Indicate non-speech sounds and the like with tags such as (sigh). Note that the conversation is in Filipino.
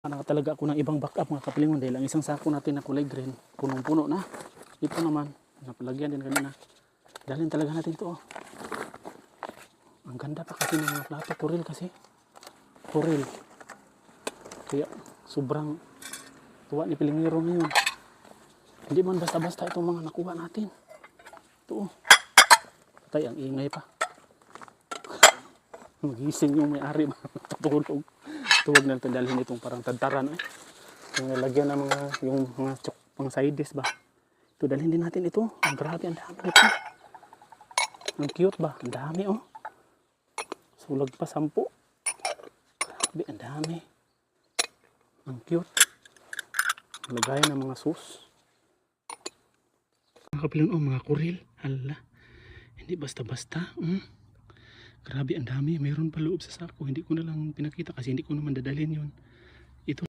Ano talaga ako ng ibang backup mga kapilingon dahil ang isang sako natin na kulay green, punong-puno na. Ito naman, napalagyan din kanina. Dalhin talaga natin to. Oh. Ang ganda pa kasi ng mga plato, kuril kasi. Kuril. Kaya sobrang tuwa ni Pilingiro ngayon. Hindi man basta-basta itong mga nakuha natin. Ito oh. Patay, ang ingay pa. (laughs) Magising yung may-ari (laughs) matutulog. Tuwag na natin dalhin itong parang tantaran. Eh. Yung nalagyan ng mga, yung mga chok, pang sides ba. Ito, dalhin din natin ito. Ang grabe, ang dami nito. Ang cute ba? Ang dami oh. Sulag pa sampu. Grabe, ang dami. Ang cute. Lagay ng mga sus. Mga kapilan, oh, mga kuril. Hala. Hindi basta-basta. Mm. Grabe, ang dami. Mayroon pa loob sa sako. Hindi ko na lang pinakita kasi hindi ko naman dadalhin yun.